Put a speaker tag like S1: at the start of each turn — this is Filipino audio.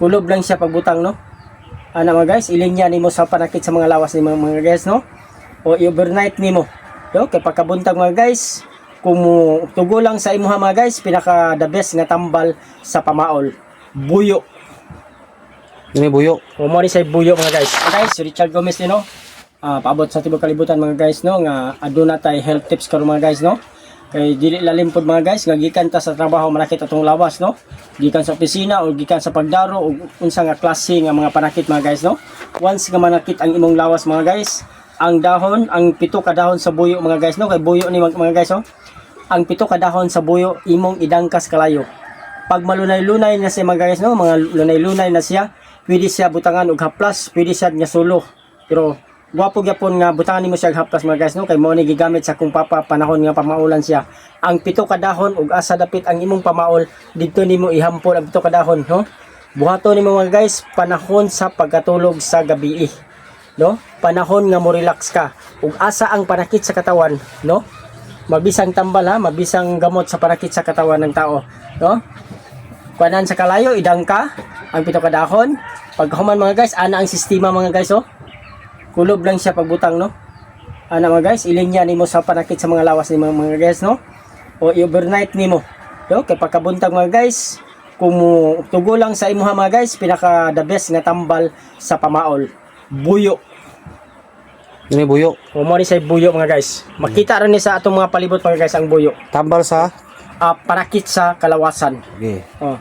S1: Kulob lang siya pagbutang no. Ana mga guys, ilinya nimo sa panakit sa mga lawas ni mga, mga guys no. O i-overnight nimo. Yo, kay pagkabuntag mga guys, kung tugo lang sa imuha mga guys, pinaka the best nga tambal sa pamaol. Buyo.
S2: Ini buyo.
S1: O mo ni say buyo mga guys. Mga guys, si Richard Gomez ni no. Ah, paabot sa tibok kalibutan mga guys no nga aduna tay health tips karon mga guys no. Kay dili lalim mga guys nga gikan ta sa trabaho manakit atong lawas no. Gikan sa opisina o gikan sa pagdaro o unsa nga klase nga mga panakit mga guys no. Once nga manakit ang imong lawas mga guys, ang dahon, ang pito ka dahon sa buyo mga guys no. Kay buyo ni mga, mga guys no. Ang pito ka dahon sa buyo imong idangkas kalayo pag malunay-lunay na siya mga guys no, mga lunay-lunay na siya, pwede siya butangan og haplas, pwede siya nga sulo. Pero gwapo gyapon nga butangan nimo siya og haplas mga guys no, kay mao ni gigamit sa kung papa panahon nga pamaulan siya. Ang pito ka dahon ug asa dapit ang imong pamaol, didto nimo ihampol ang pito ka dahon, no? Buhaton nimo mga guys, panahon sa pagkatulog sa gabi. No? Panahon nga mo relax ka. Ug asa ang panakit sa katawan, no? Mabisang tambal ha, mabisang gamot sa panakit sa katawan ng tao, no? Kuanan sa kalayo, idang ka, ang pito kadahon. Pag human mga guys, ana ang sistema mga guys, oh. Kulob lang siya pagbutang, no? Ana mga guys, ilinya nimo sa panakit sa mga lawas ni mga, mga guys, no? O i-overnight nimo. Yo, kay pagkabuntag mga guys, kung tugo lang sa imuha mga guys, pinaka the best nga tambal sa pamaol. Buyo.
S2: Ini buyo.
S1: O mo ni say buyo mga guys. Makita rin ni sa atong mga palibot mga guys ang buyo.
S2: Tambal sa.
S1: Ah, panakit sa kalawasan.
S2: Okay.
S1: Oh.